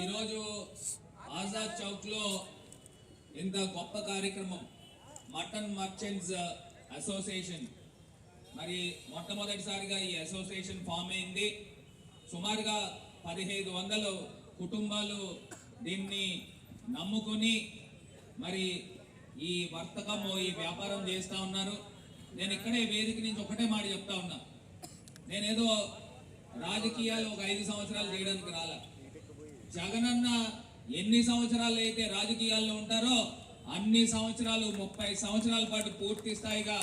ఈరోజు ఆజాద్ చౌక్లో ఇంత గొప్ప కార్యక్రమం మటన్ మర్చెంట్స్ అసోసియేషన్. మరి మొట్టమొదటిసారిగా ఈ అసోసియేషన్ ఫామ్ అయింది. సుమారుగా పదిహేను వందలు కుటుంబాలు దీన్ని నమ్ముకొని మరి ఈ వర్తకము ఈ వ్యాపారం చేస్తూ ఉన్నారు. నేను ఇక్కడే వేదిక నుంచి ఒకటే మాట చెప్తా ఉన్నా. నేనేదో రాజకీయాలు ఒక ఐదు సంవత్సరాలు చేయడానికి రాలా. జగనన్న ఎన్ని సంవత్సరాలు అయితే రాజకీయాల్లో ఉంటారో అన్ని సంవత్సరాలు ముప్పై సంవత్సరాల పాటు పూర్తి స్థాయిగా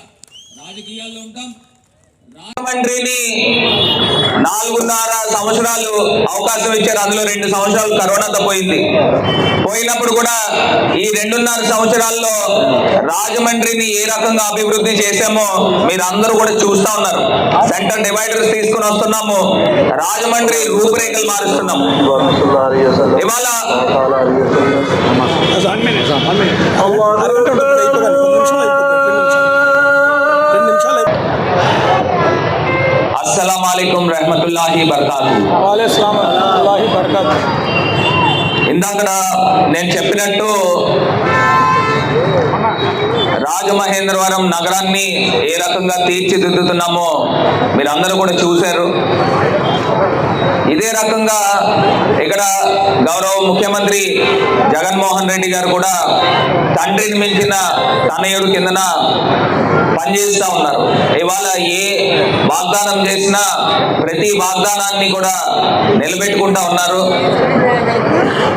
రాజకీయాల్లో ఉంటాం. రాజమండ్రిని నాలుగున్నర సంవత్సరాలు అవకాశం ఇచ్చారు. అందులో రెండు సంవత్సరాలు కరోనాతో పోయింది. పోయినప్పుడు కూడా ఈ రెండున్నర సంవత్సరాల్లో రాజమండ్రిని ఏ రకంగా అభివృద్ధి చేశామో మీరు అందరూ కూడా చూస్తా ఉన్నారు. సెంటర్ డివైడర్స్ తీసుకుని వస్తున్నాము. రాజమండ్రి రూపురేఖలు మారుస్తున్నాము. ఇవాళ అస్సలం అయికం రహమతుల్లాహి బర్కాతు ఇందాక నేను చెప్పినట్టు రాజమహేంద్రవరం నగరాన్ని ఏ రకంగా తీర్చిదిద్దుతున్నామో మీరందరూ కూడా చూశారు. ఇదే రకంగా ఇక్కడ గౌరవ ముఖ్యమంత్రి జగన్మోహన్ రెడ్డి గారు కూడా తండ్రిని మించిన తనయుడు కిందన పనిచేస్తూ ఉన్నారు. ఇవాళ ఏ వాగ్దానం చేసినా ప్రతి వాగ్దానాన్ని కూడా నిలబెట్టుకుంటా ఉన్నారు.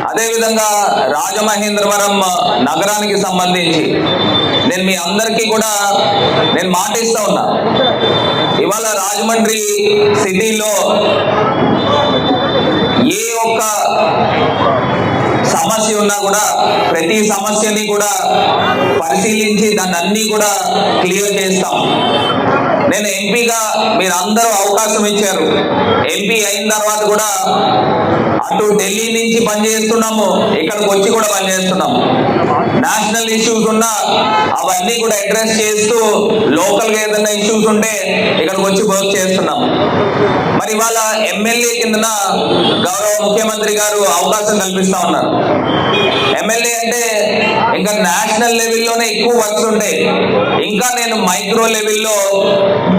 అదేవిధంగా రాజమహేంద్రవరం నగరానికి సంబంధించి నేను మీ అందరికీ కూడా నేను మాటిస్తూ ఉన్నా. ఇవాళ రాజమండ్రి సిటీలో ఏ ఒక్క సమస్య ఉన్నా కూడా ప్రతి సమస్యని కూడా పరిశీలించి దాన్ని అన్ని కూడా క్లియర్ చేస్తాం. నేను ఎంపీగా మీరు అందరూ అవకాశం ఇచ్చారు. ఎంపీ అయిన తర్వాత కూడా అటు ఢిల్లీ నుంచి పనిచేస్తున్నాము ఇక్కడికి వచ్చి కూడా పనిచేస్తున్నాము. నేషనల్ ఇష్యూస్ ఉన్నా అవన్నీ కూడా అడ్రస్ చేస్తూ లోకల్గా ఏదైనా ఇష్యూస్ ఉంటే ఇక్కడికి వచ్చి వర్క్ చేస్తున్నాం మరి ఇవాళ ఎమ్మెల్యే కిందన గౌరవ ముఖ్యమంత్రి గారు అవకాశం కల్పిస్తా ఉన్నారు. ఎమ్మెల్యే అంటే ఇంకా నేషనల్ లెవెల్లోనే ఎక్కువ వర్క్స్ ఉంటాయి. ఇంకా నేను మైక్రో లెవెల్లో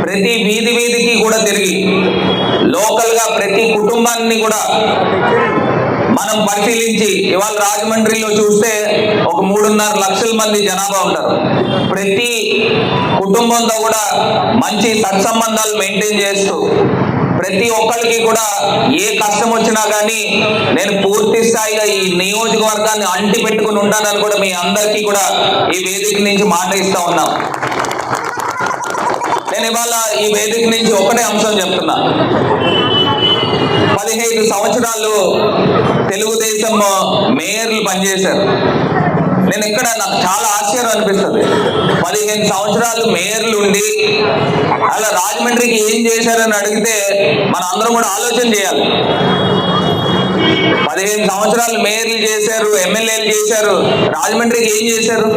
ప్రతి వీధి వీధికి కూడా తిరిగి లోకల్గా ప్రతి కుటుంబాన్ని కూడా మనం పరిశీలించి ఇవాళ రాజమండ్రిలో చూస్తే ఒక మూడున్నర లక్షల మంది జనాభా ఉంటారు. ప్రతి కుటుంబంతో కూడా మంచి సత్సంబంధాలు మెయింటైన్ చేస్తూ ప్రతి ఒక్కరికి కూడా ఏ కష్టం వచ్చినా కానీ నేను పూర్తి స్థాయిగా ఈ నియోజకవర్గాన్ని అంటి పెట్టుకుని ఉంటానని కూడా మీ అందరికీ కూడా ఈ వేదిక నుంచి మాట ఇస్తా ఉన్నాం. నేను ఇవాళ ఈ వేదిక నుంచి ఒకటే అంశం చెప్తున్నా. పదిహేను సంవత్సరాలు తెలుగుదేశం మేయర్లు పనిచేశారు. నేను ఇక్కడ నాకు చాలా ఆశ్చర్యం అనిపిస్తుంది. పదిహేను సంవత్సరాలు మేయర్లు ఉండి అలా రాజమండ్రికి ఏం చేశారని అడిగితే మన అందరం కూడా ఆలోచన చేయాలి. పదిహేను సంవత్సరాలు మేయర్లు చేశారు ఎమ్మెల్యేలు చేశారు. రాజమండ్రికి ఏం చేశారు?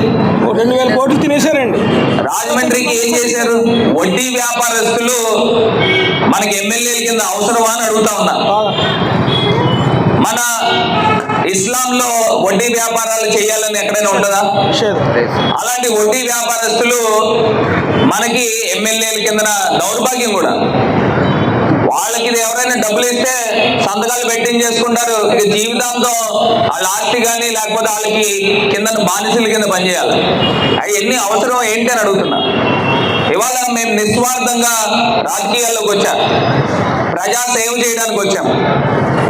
రెండు వేల కోట్లు తినేశారండి. రాజమండ్రికి ఏం చేశారు? వడ్డీ వ్యాపారస్తులు మనకి ఎమ్మెల్యేల కింద అవసరమా అని అడుగుతా ఉన్నా. మన ఇస్లాంలో వడ్డీ వ్యాపారాలు చేయాలని ఎక్కడైనా ఉంటుందా? అలాంటి వడ్డీ వ్యాపారస్తులు మనకి ఎమ్మెల్యేల కిందన దౌర్భాగ్యం కూడా. వాళ్ళకి ఇది ఎవరైనా డబ్బులు ఇస్తే సంతకాలు పెట్టించేసుకుంటారు ఇక జీవితాంతం వాళ్ళ ఆస్తి కానీ లేకపోతే వాళ్ళకి కింద బానిసల కింద పనిచేయాలి. అవి ఎన్ని అవసరం ఏంటి అని అడుగుతున్నా. ఇవాళ మేము నిస్వార్థంగా రాజకీయాల్లోకి వచ్చాం. ప్రజా సేవ చేయడానికి వచ్చాం.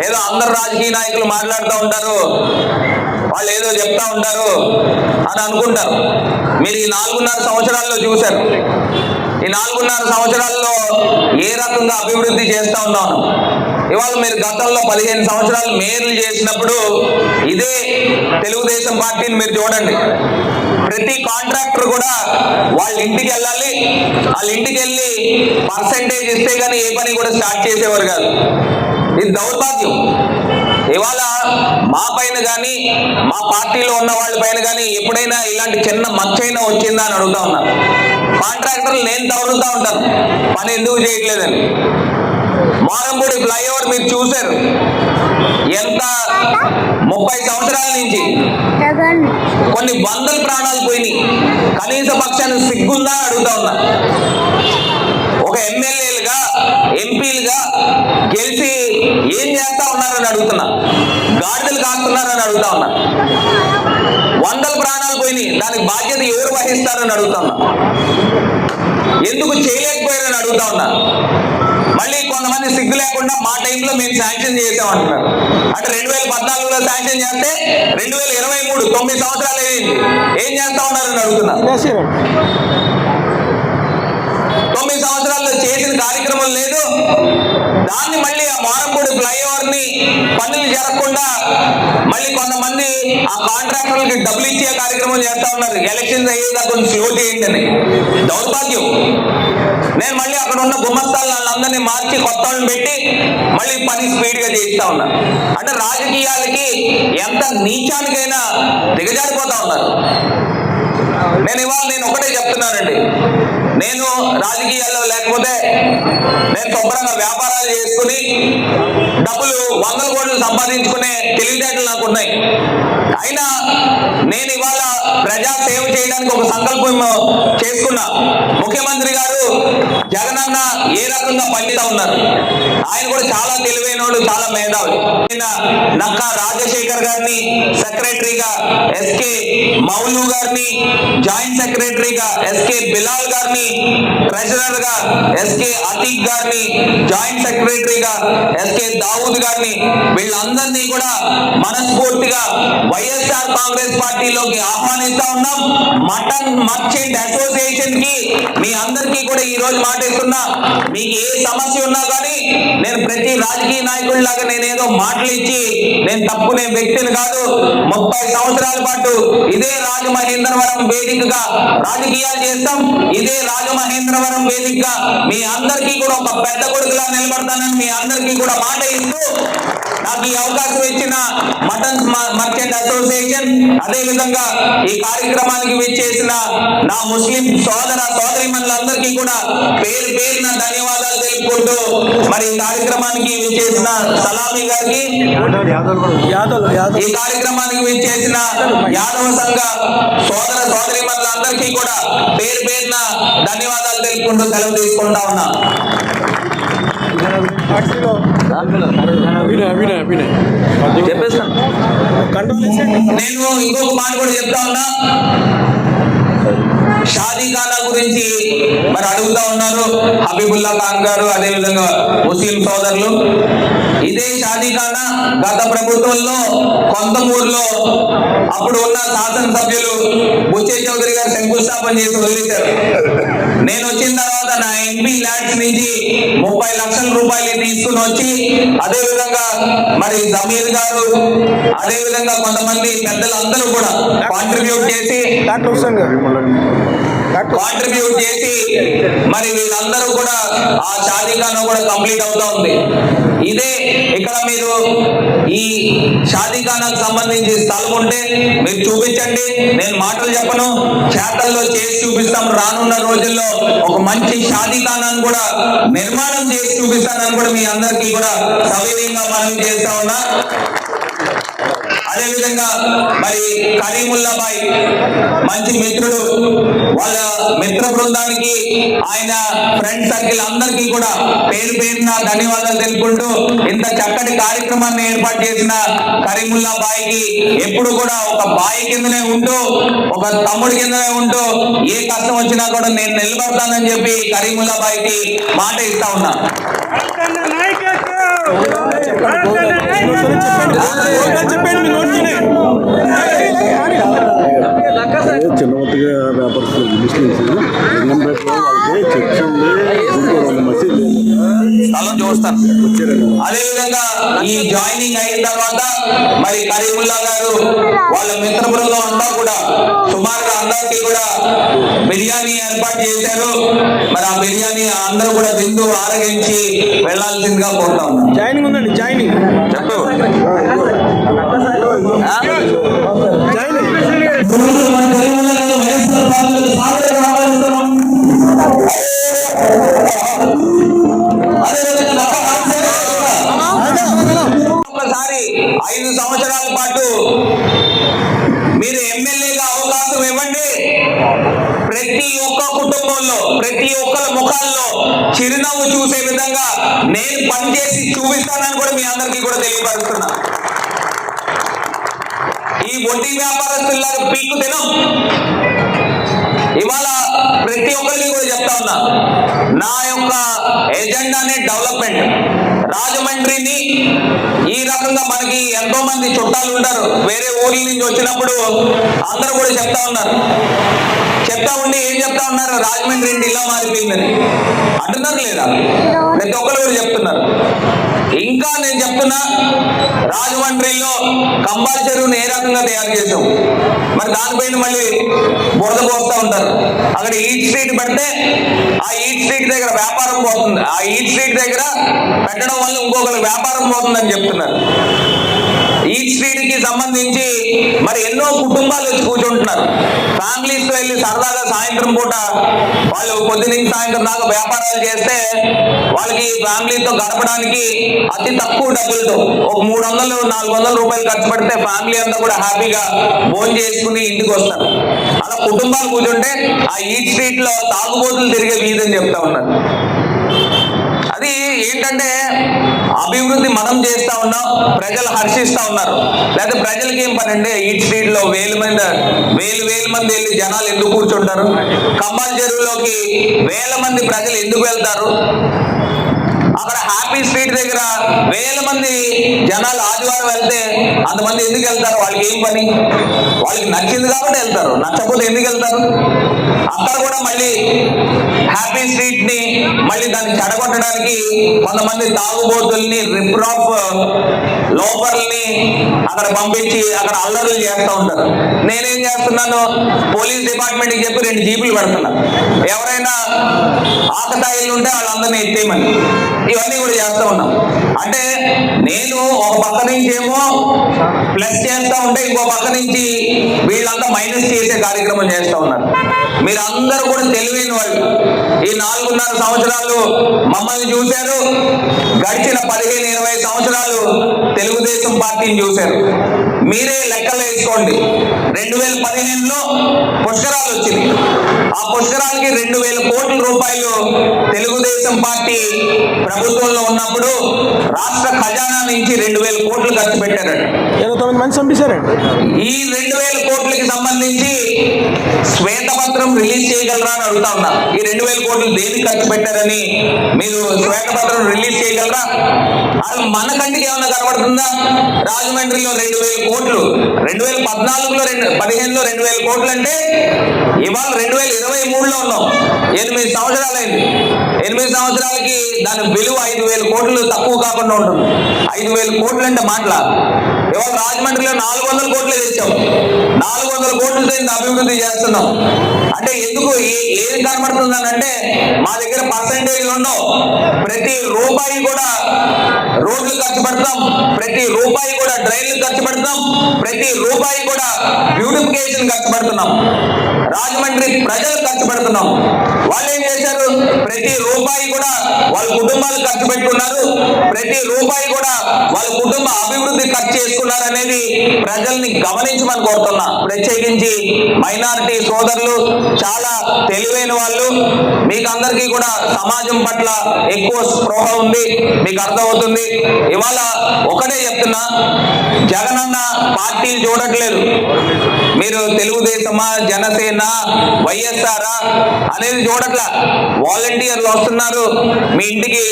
ఏదో అందరు రాజకీయ నాయకులు మాట్లాడుతూ ఉంటారు. వాళ్ళు ఏదో చెప్తా ఉంటారు అని అనుకుంటారు. మీరు ఈ నాలుగున్నర సంవత్సరాల్లో చూశారు. ఈ నాలుగున్నర సంవత్సరాల్లో ఏ రకంగా అభివృద్ధి చేస్తా ఉన్నాను ఇవాళ మీరు గతంలో పదిహేను సంవత్సరాలు మేయర్లు చేసినప్పుడు ఇదే తెలుగుదేశం పార్టీని మీరు చూడండి. ప్రతి కాంట్రాక్టర్ కూడా వాళ్ళ ఇంటికి వెళ్ళాలి వాళ్ళ ఇంటికి వెళ్ళి పర్సంటేజ్ ఇస్తే కానీ ఏ పని కూడా స్టార్ట్ చేసేవారు కాదు. ఇది దౌర్భాగ్యం. ఇవాళ మా పైన కానీ మా పార్టీలో ఉన్న వాళ్ళ పైన కానీ ఎప్పుడైనా ఇలాంటి చిన్న మచ్చైనా వచ్చిందా అని అడుగుతా ఉన్నాను కాంట్రాక్టర్లు నేను తగులుతా ఉంటాను. పని ఎందుకు చేయట్లేదని. మారంపూడి ఫ్లైఓవర్ మీరు చూశారు. ఎంత? ముప్పై సంవత్సరాల నుంచి. కొన్ని వందల ప్రాణాలు పోయినాయి. కనీస పక్షాన్ని సిగ్గుందా అడుగుతా ఉన్నా. ఒక ఎమ్మెల్యేలుగా ఎంపీలుగా గెలిచి ఏం చేస్తా ఉన్నారని అడుగుతున్నా. గాడిదలు కాస్తున్నారని అడుగుతా ఉన్నా. వందల ప్రాణాలు పోయినాయి. దానికి బాధ్యత ఎవరు వహిస్తారని అడుగుతా ఉన్నా. ఎందుకు చేయలేకపోయారని అడుగుతా ఉన్నా. మళ్ళీ కొంతమంది సిగ్గు లేకుండా మా టైంలో మేము శాంక్షన్ చేసాం అంటున్నారు. అంటే రెండు వేల పద్నాలుగులో శాంక్షన్ చేస్తే రెండు వేల ఇరవై మూడు తొమ్మిది సంవత్సరాలు అయింది. ఏం చేస్తా ఉన్నారని అడుగుతున్నా చేశారండి తొమ్మిది సంవత్సరాల్లో చేసిన కార్యక్రమం లేదు దాన్ని మళ్ళీ ఆ మారంపూడి ఫ్లైఓవర్ని పనులు జరగకుండా మళ్ళీ కొంతమంది ఆ కాంట్రాక్టర్లకి డబ్బులు ఇచ్చే కార్యక్రమం చేస్తా ఉన్నారు. ఎలక్షన్స్ అయ్యేదా కొంచెం స్లో చేయండి అని. దౌర్భాగ్యం. నేను మళ్ళీ అక్కడ ఉన్న గుమ్మస్తాలు వాళ్ళందరినీ మార్చి కొత్త వాళ్ళని పెట్టి మళ్ళీ పని స్పీడ్గా చేయిస్తా ఉన్నా. అంటే రాజకీయాలకి ఎంత నీచానికైనా దిగజారిపోతా ఉన్నారు. నేను ఇవాళ నేను ఒకటే చెప్తున్నానండి. నేను రాజకీయాల్లో లేకపోతే నేను శుభ్రంగా వ్యాపారాలు చేసుకుని డబ్బులు వందల కోట్లు సంపాదించుకునే తెలివితేటలు నాకు ఉన్నాయి. అయినా నేను ఇవాళ ప్రజా సేవ చేయడానికి ఒక సంకల్పం చేసుకున్నా. ముఖ్యమంత్రి గారు జగనన్న ఏ రకంగా పండితా ఉన్నారు? ఆయన కూడా చాలా తెలివైనోడు చాలా మేధావి నక్క రాజశేఖర్ గారిని సెక్రటరీగా ఎస్కే మౌలు గారిని జాయింట్ సెక్రటరీగా ఎస్కే బిలాల్ గారిని ట్రెజరర్గా ఎస్కే అతీక్ గారిని జాయింట్ సెక్రటరీగా ఎస్కే దావూద్ గారిని వీళ్ళందరినీ కూడా మనస్ఫూర్తిగా వైఎస్ఆర్ కాంగ్రెస్ పార్టీలోకి ఆహ్వానిస్తా ఉన్నాం. మటన్ మర్చెంట్ అసోసియేషన్కి మీ అందరికీ కూడా ఈ రోజు మాటిస్తున్నా మీకు ఏ సమస్య ఉన్నా కానీ నేను ప్రతి రాజకీయ నాయకుడిలాగా నేనేదో మాటలు ఇచ్చి నేను తప్పునే వ్యక్తిని కాదు. ముప్పై సంవత్సరాల పాటు ఇదే రాజమహేంద్రవరం వేదికగా రాజకీయాలు చేస్తాం. ఇదే రాజమహేంద్రవరం వేదికగా మీ అందరికీ కూడా ఒక పెద్ద కొడుకులా నిలబడతానని మీ అందరికీ కూడా మాట ఇస్తూ నాకు ఈ అవకాశం ఇచ్చిన మటన్ మర్చెంట్ అసోసియేషన్ అదే విధంగా ఈ కార్యక్రమానికి విచ్చేసిన నా ముస్లిం సోదర సోదరి మనులందరికీ కూడా పేరు పేరున ధన్యవాదాలు తెలుపుకుంటూ మరి ఈ కార్యక్రమానికి విచ్చేసిన సలామీ గారికి ఈ కార్యక్రమానికి విచ్చేసిన యాదవ సంఘ సోదర సోదరి మనులందరికీ కూడా పేరు పేరున ధన్యవాదాలు తెలుపుకుంటూ సెలవు తీసుకుంటా ఉన్నా. చెప్పేస్తాను. నేను ఇంకొక మాట కూడా చెప్తా ఉన్నా. షాదీఖానా గురించి మరి అడుగుతా ఉన్నారు. హబీబుల్లా ఖాన్ గారు అదే విధంగా ముస్లిం సోదరులు. ఇదే షాదీఖానా గత ప్రభుత్వంలో కొంతమూరులో అప్పుడు ఉన్న శాసనసభ్యులు బుచ్చే చౌదరి గారు శంకుస్థాపన చేసి వదిలేశారు. నేను వచ్చిన తర్వాత నా ఎంపీ ల్యాండ్స్ నుంచి ముప్పై లక్షల రూపాయలు తీసుకుని వచ్చి అదే విధంగా మరి జమీర్ గారు అదే విధంగా కొంతమంది పెద్దలందరూ కూడా కాంట్రిబ్యూట్ చేసి డాక్టర్ హుస్సేన్ గారు. కాంట్రిబ్యూట్ చేసి మరి వీళ్ళందరూ కూడా ఆ షాదీఖానా కూడా కంప్లీట్ అవుతా ఉంది. ఇదే ఇక్కడ మీరు ఈ షాదీఖానాకు సంబంధించి స్థలం ఉంటే మీరు చూపించండి. నేను మాటలు చెప్పను. చేతల్లో చేసి చూపిస్తాం. రానున్న రోజుల్లో ఒక మంచి షాదీఖానాను కూడా నిర్మాణం చేసి చూపిస్తానని కూడా మీ అందరికీ కూడా సవినీయంగా మనం చేస్తా ఉన్నా. అదే విధంగా మరి కరీముల్లాబాయ్ మంచి మిత్రుడు వాళ్ళ మిత్ర బృందానికి ఆయన ఫ్రెండ్ సర్కిల్ అందరికీ కూడా పేరు పేరున ధన్యవాదాలు తెలుపుకుంటూ ఇంత చక్కటి కార్యక్రమాన్ని ఏర్పాటు చేసిన కరీముల్లా బాయికి ఎప్పుడు కూడా ఒక బాయి కిందనే ఉంటూ ఒక తమ్ముడి కిందనే ఉంటూ ఏ కష్టం వచ్చినా కూడా నేను నిలబడతానని చెప్పి కరీముల్లా బాయికి మాట ఇస్తా ఉన్నా. చెప్పండి చెప్పండి మీ నోట్లోనే చిన్నవతిగా వ్యాపారస్తులు ముస్లిమ్స్ లింగంపేటలో వాళ్ళకి చర్చ్ ఉంది గుడికి రెండు మసీదు స్థలం చూస్తాను. అదే విధంగా ఈ జాయినింగ్ అయిన తర్వాత మరి కరీముల్లా గారు వాళ్ళ మిత్ర బృందం అంతా కూడా సుమారుగా అందరికీ కూడా బిర్యానీ ఏర్పాటు చేశారు. మరి ఆ బిర్యానీ అందరూ కూడా తింటూ ఆరగించి వెళ్ళాల్సిందిగా కోరుతా ఉన్నాను. జాయినింగ్ ఉందండి జాయినింగ్. చెప్పు. వైఎస్ఆర్ సంవత్సరాల పాటు మీరు ఎమ్మెల్యేగా అవకాశం ఇవ్వండి. ప్రతి ఒక్క కుటుంబంలో ప్రతి ఒక్కరి ముఖాల్లో చిరునవ్వు చూసే విధంగా నేను పనిచేసి చూపిస్తానని కూడా మీ అందరికీ కూడా తెలియపరుస్తున్నా. ఈ వడ్డీ వ్యాపారస్తుల్లాగా పీకు తినం. ఇవాళ ప్రతి ఒక్కరికి కూడా చెప్తా ఉన్నా నా యొక్క ఎజెండానే డెవలప్మెంట్. రాజమండ్రిని ఈ రకంగా మనకి ఎంతో మంది చుట్టాలు ఉంటారు వేరే ఊర్ల నుంచి వచ్చినప్పుడు అందరూ కూడా చెప్తా ఉన్నారు. చెప్తా ఉండి ఏం చెప్తా ఉన్నారు? రాజమండ్రి ఇలా మారిపోయిందని అంటున్నారు లేదా? ప్రతి ఒక్కరు కూడా చెప్తున్నారు. ఇంకా నేను చెప్తున్నా రాజమండ్రిలో కంబాల చెరువును ఏ రకంగా తయారు చేసాం మరి దానిపైన మళ్ళీ బురద పోస్తూ ఉంటారు. అక్కడ ఈట్ స్ట్రీట్ పెడితే ఆ ఈట్ స్ట్రీట్ దగ్గర వ్యాపారం పోతుంది. ఆ ఈట్ స్ట్రీట్ దగ్గర పెట్టడం వల్ల ఇంకొకరికి వ్యాపారం పోతుందని చెప్తున్నారు. ఈ స్ట్రీట్కి సంబంధించి మరి ఎన్నో కుటుంబాలు వచ్చి కూర్చుంటున్నారు. ఫ్యామిలీస్తో వెళ్ళి సరదాగా సాయంత్రం పూట వాళ్ళు పొద్దు నుంచి సాయంత్రం దాకా వ్యాపారాలు చేస్తే వాళ్ళకి ఫ్యామిలీతో గడపడానికి అతి తక్కువ డబ్బులతో ఒక మూడు వందలు నాలుగు వందల రూపాయలు ఖర్చు పెడితే ఫ్యామిలీ అంతా కూడా హ్యాపీగా ఫోన్ చేసుకుని ఇంటికి వస్తారు. అలా కుటుంబాలు కూర్చుంటే ఆ ఈ స్ట్రీట్లో తాగుబోతులు తిరిగే వీధని చెప్తా ఉన్నారు. అది ఏంటంటే అభివృద్ధి మనం చేస్తా ఉన్నాం ప్రజలు హర్షిస్తా ఉన్నారు. లేకపోతే ప్రజలకి ఏం పని అంటే ఈ స్ట్రీట్లో వేలు మంది వేలు వేలు మంది వెళ్ళి జనాలు ఎందుకు కూర్చుంటారు? కంబాల చెరువులోకి వేల మంది ప్రజలు ఎందుకు వెళ్తారు? అక్కడ హ్యాపీ స్ట్రీట్ దగ్గర వేల మంది జనాలు ఆదివారం వెళ్తే అంతమంది ఎందుకు వెళ్తారు? వాళ్ళకి ఏం పని? వాళ్ళకి నచ్చింది కాబట్టి వెళ్తారు. నచ్చకపోతే ఎందుకు వెళ్తారు? అక్కడ కూడా మళ్ళీ హ్యాపీ స్ట్రీట్ని మళ్ళీ దాన్ని చెడగొట్టడానికి కొంతమంది తాగుబోతుల్ని రిప్రాప్ లోపర్ని అక్కడ పంపించి అక్కడ అల్లరులు చేస్తూ ఉంటారు. నేనేం చేస్తున్నాను? పోలీస్ డిపార్ట్మెంట్కి చెప్పి రెండు జీపులు పెడుతున్నాను ఎవరైనా ఆకతాయిలు ఉంటే వాళ్ళందరినీ ఎత్తేయమని. ఇవన్నీ కూడా చేస్తూ ఉన్నాం. అంటే నేను ఒక పక్క నుంచి ఏమో ప్లస్ చేస్తా ఉంటే ఇంకో పక్క నుంచి వీళ్ళంతా మైనస్ చేసే కార్యక్రమం చేస్తూ ఉన్నారు. మీరు అందరూ కూడా తెలివైన వాళ్ళు. ఈ నాలుగున్నర సంవత్సరాలు మమ్మల్ని చూశారు. గడిచిన పదిహేను ఇరవై సంవత్సరాలు తెలుగుదేశం పార్టీని చూశారు. మీరే లెక్కలు వేసుకోండి. రెండు వేల పదిహేనులో పుష్కరాలు వచ్చింది. ఆ పుష్కరాలకి రెండు వేల కోట్ల రూపాయలు తెలుగుదేశం పార్టీ ప్రభుత్వంలో ఉన్నప్పుడు రాష్ట్ర ఖజానా నుంచి రెండు వేల కోట్లు ఖర్చు పెట్టారట. ఇరవై తొమ్మిది మంది చంపేశారండి. ఈ రెండు వేల కోట్లకి సంబంధించి శ్వేతపత్రం రిలీజ్ చేయగలరా అని అడుగుతా ఉన్నా. ఈ రెండు వేల కోట్లు దేనికి ఖర్చు పెట్టారని మీరు శ్వేతపత్రం రిలీజ్ చేయగలరా? అది మన కంటికి ఏమైనా కనబడుతుందా? రాజమండ్రిలో రెండు వేల కోట్లు రెండు వేల పద్నాలుగులో రెండు పదిహేనులో రెండు వేల కోట్లు అంటే ఇవాళ రెండు వేల ఇరవై మూడులో ఉన్నాం. ఎనిమిది సంవత్సరాలైంది. ఎనిమిది సంవత్సరాలకి దాని విలువ ఐదు వేల కోట్లు తక్కువ కాకుండా ఉంటుంది. ఐదు వేల కోట్లు అంటే మాటలా ఇవాళ రాజమండ్రిలో నాలుగు వందల కోట్లు తెచ్చాం. నాలుగు వందల కోట్లతో ఇంత అభివృద్ధి చేస్తున్నాం. అంటే ఎందుకు ఏ- ఏది కనబడుతుందని అంటే మా దగ్గర పర్సంటేజ్ ఉండవు. ప్రతి రూపాయి కూడా రోడ్లు ఖర్చు పెడతాం. ప్రతి రూపాయి కూడా డ్రైన్లు ఖర్చు పెడతాం. ప్రతి రూపాయి కూడా బ్యూటిఫికేషన్ ఖర్చు పెడుతున్నాం. రాజమండ్రి ప్రజలు ఖర్చు పెడుతున్నాం. వాళ్ళు ఏం చేశారు? ప్రతి రూపాయి కూడా వాళ్ళ కుటుంబాలు ఖర్చు పెట్టుకున్నారు. ప్రతి రూపాయి కూడా వాళ్ళ కుటుంబ అభివృద్ధి ఖర్చు చేసి అనేది ప్రజల్ని గమనించమని కోరుతున్నా. ప్రత్యేకించి మైనారిటీ సోదరులు చాలా తెలివైన వాళ్ళు మీకు అందరికీ కూడా సమాజం పట్ల ఎక్కువ స్పృహ ఉంది మీకు అర్థమవుతుంది. ఇవాళ ఒకటే చెప్తున్నా జగనన్న పార్టీలు చూడట్లేదు. మీరు తెలుగుదేశమా జనసేన వైఎస్ఆర్ అనేది చూడట్లా. వాలంటీర్లు వస్తున్నారు మీ ఇంటికి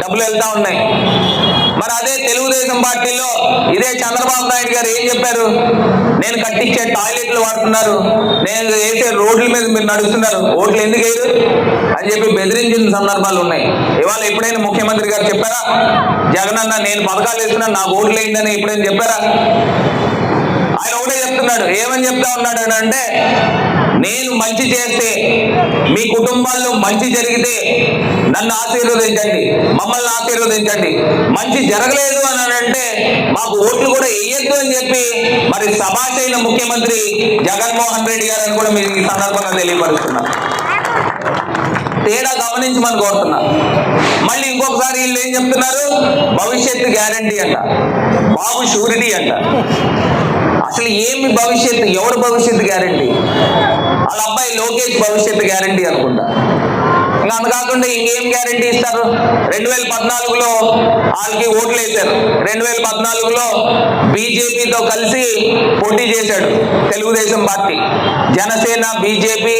డబ్బులు వెళ్తా ఉన్నాయి. మరి అదే తెలుగుదేశం పార్టీలో ఇదే చంద్రబాబు నాయుడు గారు ఏం చెప్పారు? నేను కట్టించే టాయిలెట్లు వాడుతున్నారు. నేను వేసే రోడ్ల మీద మీరు నడుస్తున్నారు. ఓట్లు ఎందుకు వేయరు? అని చెప్పి బెదిరించిన సందర్భాలు ఉన్నాయి. ఇవాళ ఎప్పుడైనా ముఖ్యమంత్రి గారు చెప్పారా? జగనన్న నేను పథకాలు వేస్తున్నాను నాకు ఓట్లు వేయండి ఎప్పుడైనా చెప్పారా? ఆయన ఒకటే చెప్తున్నాడు. ఏమని చెప్తా ఉన్నాడు అని అంటే నేను మంచి చేస్తే మీ కుటుంబాల్లో మంచి జరిగితే నన్ను ఆశీర్వదించండి మమ్మల్ని ఆశీర్వదించండి. మంచి జరగలేదు అని అంటే మాకు ఓట్లు కూడా వేయొద్దు అని చెప్పి మరి సభాశైన ముఖ్యమంత్రి జగన్మోహన్ రెడ్డి గారు అని కూడా మీరు ఈ సందర్భంగా తెలియపరుస్తున్నారు తేడా గమనించమని కోరుతున్నా. మళ్ళీ ఇంకొకసారి వీళ్ళు ఏం చెప్తున్నారు? భవిష్యత్తు గ్యారంటీ అంట. బాబు షూరిటీ అంట. అసలు ఏమి భవిష్యత్తు? ఎవరు భవిష్యత్తు గ్యారంటీ? వాళ్ళ అబ్బాయి లోకేష్ భవిష్యత్తు గ్యారంటీ అనుకుంటా. ఇంకా అందుకాకుండా ఇంకేం గ్యారంటీ ఇస్తారు? రెండు వేల పద్నాలుగులో వాళ్ళకి ఓట్లు వేశారు. రెండు వేల పద్నాలుగులో బీజేపీతో కలిసి పోటీ చేశాడు తెలుగుదేశం పార్టీ. జనసేన బీజేపీ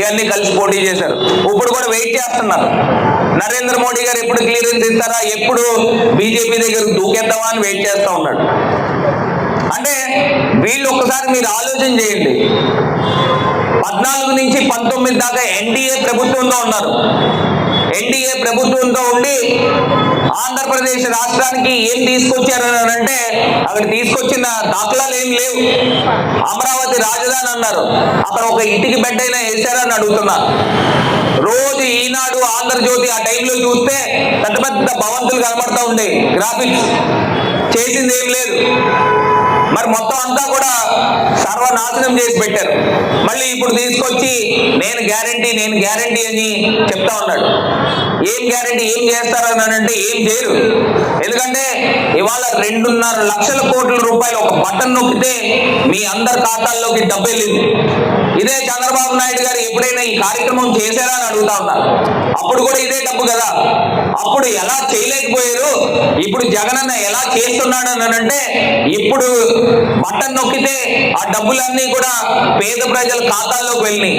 ఇవన్నీ కలిసి పోటీ చేశారు. ఇప్పుడు కూడా వెయిట్ చేస్తున్నారు. నరేంద్ర మోడీ గారు ఎప్పుడు క్లియరెన్స్ ఇస్తారా? ఎప్పుడు బీజేపీ దగ్గర దూకేద్దామా అని వెయిట్ చేస్తూ ఉన్నాడు. అంటే వీళ్ళు ఒక్కసారి మీరు ఆలోచన చేయండి. పద్నాలుగు నుంచి పంతొమ్మిది దాకా ఎన్డీఏ ప్రభుత్వంలో ఉన్నారు. ఎన్డీఏ ప్రభుత్వంతో ఉండి ఆంధ్రప్రదేశ్ రాష్ట్రానికి ఏం తీసుకొచ్చారు అంటే అక్కడ తీసుకొచ్చిన దాఖలాలు ఏం లేవు. అమరావతి రాజధాని అన్నారు. అక్కడ ఒక ఇంటికి బెడ్ అయినా వేశారని అడుగుతున్నా. రోజు ఈనాడు ఆంధ్రజ్యోతి ఆ టైంలో చూస్తే పెద్ద పెద్ద భవంతులు కనబడతా ఉండే గ్రాఫిక్స్ చేసింది ఏం లేదు. మరి మొత్తం అంతా కూడా సర్వనాశనం చేసి పెట్టారు. మళ్ళీ ఇప్పుడు తీసుకొచ్చి నేను గ్యారంటీ నేను గ్యారంటీ అని చెప్తా ఉన్నాడు. ఏం గ్యారంటీ ఏం చేస్తారని అంటే ఏం చేయరు. ఎందుకంటే ఇవాళ రెండున్నర లక్షల కోట్ల రూపాయలు ఒక బటన్ నొక్కితే మీ అందరి ఖాతాల్లోకి డబ్బు వెళ్ళింది ఇదే చంద్రబాబు నాయుడు గారు ఎప్పుడైనా ఈ కార్యక్రమం చేశారా అని అడుగుతా ఉన్నారు అప్పుడు కూడా ఇదే డబ్బు కదా. అప్పుడు ఎలా చేయలేకపోయారు? ఇప్పుడు జగనన్న ఎలా చేస్తున్నాడు అని అంటే ఇప్పుడు బటన్ నొక్కితే ఆ డబ్బులన్నీ కూడా పేద ప్రజల ఖాతాల్లోకి వెళ్ళినాయి.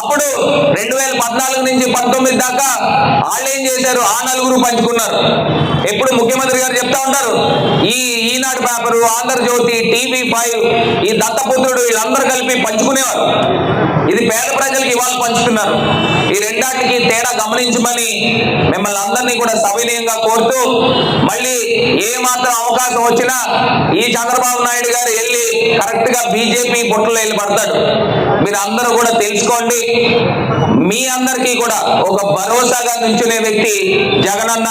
అప్పుడు రెండు వేల పద్నాలుగు నుంచి పంతొమ్మిది దాకా వాళ్ళు ఏం చేశారు? ఆ నలుగురు పంచుకున్నారు. ఎప్పుడు ముఖ్యమంత్రి గారు చెప్తా ఉంటారు ఈ Eenadu paper Andhra Jyothi TV five ఈ దత్తపుత్రుడు వీళ్ళందరూ కలిపి పంచుకునేవారు. ఇది పేద ప్రజలకు ఇవాళ పంచుతున్నారు. ఈ రెండాటికి తేడా గమనించమని మిమ్మల్ని అందరినీ కూడా సవినయంగా కోరుతూ మళ్ళీ ఏ మాత్రం అవకాశం వచ్చినా ఈ చంద్రబాబు నాయుడు గారు వెళ్ళి కరెక్ట్గా బీజేపీ బొట్టులో వెళ్ళి పడతాడు మీరు అందరూ కూడా తెలుసుకోండి. మీ అందరికీ కూడా ఒక భరోసాగా నించునే వ్యక్తి జగనన్న.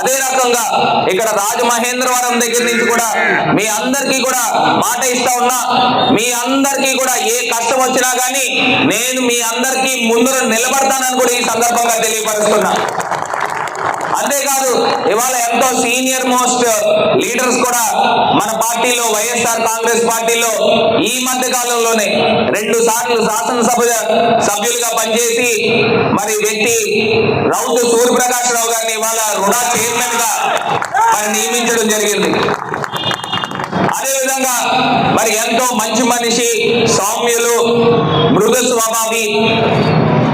అదే రకంగా ఇక్కడ రాజమహేంద్రవరం దగ్గర నుంచి కూడా మీ అందరికీ కూడా మాట ఇస్తా ఉన్నా. మీ అందరికీ కూడా ఏ కష్టం వచ్చినా కానీ నేను మీ అందరికీ ముందు నిలబడతానని కూడా ఈ సందర్భంగా తెలియపరుస్తున్నా. అంతేకాదు ఇవాళ ఎంతో సీనియర్ మోస్ట్ లీడర్స్ కూడా మన పార్టీలో వైఎస్ఆర్ కాంగ్రెస్ పార్టీలో ఈ మధ్య కాలంలోనే రెండు సార్లు శాసనసభ సభ్యులుగా పనిచేసి మరి వ్యక్తి రౌతు సూర్యప్రకాష్ రావు గారిని ఇవాళ రుణా చైర్మన్గా మరి నియమించడం జరిగింది. అదేవిధంగా మరి ఎంతో మంచి మనిషి సౌమ్యులు మృదు స్వభావి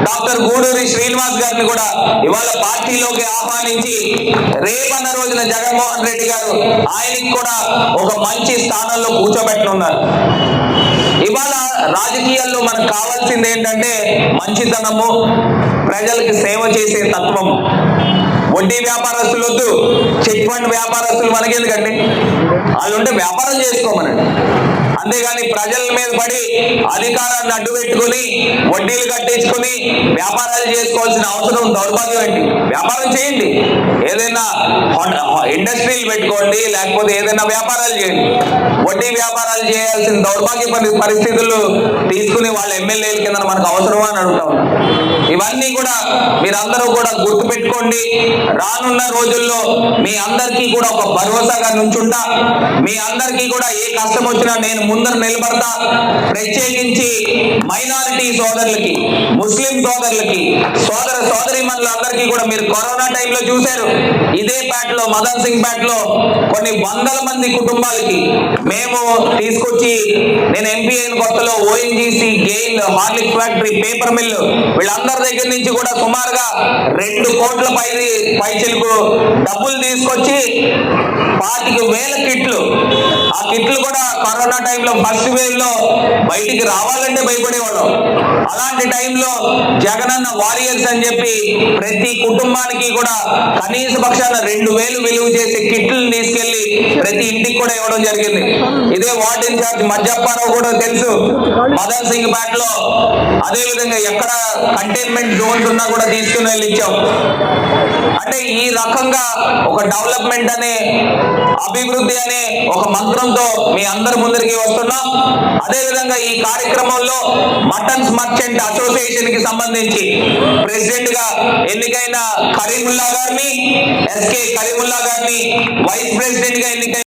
డాక్టర్ గూడూరి శ్రీనివాస్ గారిని కూడా ఇవాళ పార్టీలోకి ఆహ్వానించి రేపన్న రోజున జగన్మోహన్ రెడ్డి గారు ఆయనకి కూడా ఒక మంచి స్థానంలో కూర్చోబెట్టనున్నారు. ఇవాళ రాజకీయాల్లో మనకు కావాల్సింది ఏంటంటే మంచితనము ప్రజలకు సేవ చేసే తత్వం. వడ్డీ వ్యాపారస్తులు వద్దు చిట్ ఫండ్ వ్యాపారస్తులు మనకెందుకండి? వాళ్ళు ఉంటే వ్యాపారం చేసుకోమనండి. అంతేగాని ప్రజల మీద పడి అధికారాన్ని అడ్డు పెట్టుకుని వడ్డీలు కట్టించుకుని వ్యాపారాలు చేసుకోవాల్సిన అవసరం దౌర్భాగ్యం ఏంటి? వ్యాపారం చేయండి. ఏదైనా ఇండస్ట్రీలు పెట్టుకోండి లేకపోతే ఏదైనా వ్యాపారాలు చేయండి. వడ్డీ వ్యాపారాలు చేయాల్సిన దౌర్భాగ్య పరిస్థితులు తీసుకుని వాళ్ళ ఎమ్మెల్యేల కింద మనకు అవసరమా అని అడుగుతా ఇవన్నీ కూడా మీరందరూ కూడా గుర్తు పెట్టుకోండి రానున్న రోజుల్లో మీ అందరికీ కూడా ఒక భరోసాగా నుంచుంటా. మీ అందరికీ కూడా ఏ కష్టం వచ్చినా నేను ముందర నిలబడతా. ప్రత్యేకించి మైనారిటీ సోదరులకి ముస్లిం సోదరులకి సోదర సోదరి అందరికీ కూడా మీరు కరోనా టైంలో చూశారు. ఇదే ప్యాట్లో మదన్ సింగ్ ప్యాట్లో కొన్ని వందల మంది కుటుంబాలకి మేము తీసుకొచ్చి నేను ఎంపీ అయిన కొత్తలో ఓఎన్జీసీ గెయిన్ హార్లిక్ ఫ్యాక్టరీ పేపర్ మిల్ వీళ్ళందరి దగ్గర నుంచి కూడా సుమారుగా రెండు కోట్ల పై పైచిలకు డబ్బులు తీసుకొచ్చి పాతిక వేల కిట్లు ఆ కిట్లు కూడా కరోనా టైంలో ఫస్ట్ వేవ్లో బయటికి రావాలంటే భయపడేవాళ్ళం. అలాంటి టైంలో జగనన్న వారియర్స్ అని చెప్పి ప్రతి కుటుంబానికి కూడా కనీస పక్షాన రెండు వేలు విలువ చేసే కిట్లు తీసుకెళ్ళి ప్రతి ఇంటికి కూడా ఇవ్వడం జరిగింది. ఇదే వార్డ్ ఇన్ఛార్జ్ మధ్యప్పారావు కూడా తెలుసు. మదన్ సింగ్ బ్యాట్లో అదే విధంగా ఎక్కడ కంటైన్మెంట్ జోన్స్ ఉన్నా కూడా తీసుకుని వెళ్ళి ఇచ్చాం. అంటే ఈ రకంగా ఒక డెవలప్మెంట్ అనే అభివృద్ధి అనే ఒక మంత్రంతో పిలుపుతో మీ అందరి ముందరికి వస్తున్నాం. అదే విధంగా ఈ కార్యక్రమంలో మటన్స్ మర్చెంట్ అసోసియేషన్కి సంబంధించి ప్రెసిడెంట్గా ఎన్నికైన కరీముల్లా గారిని ఎస్కే కరీముల్లా గారిని వైస్ ప్రెసిడెంట్గా ఎన్నికైన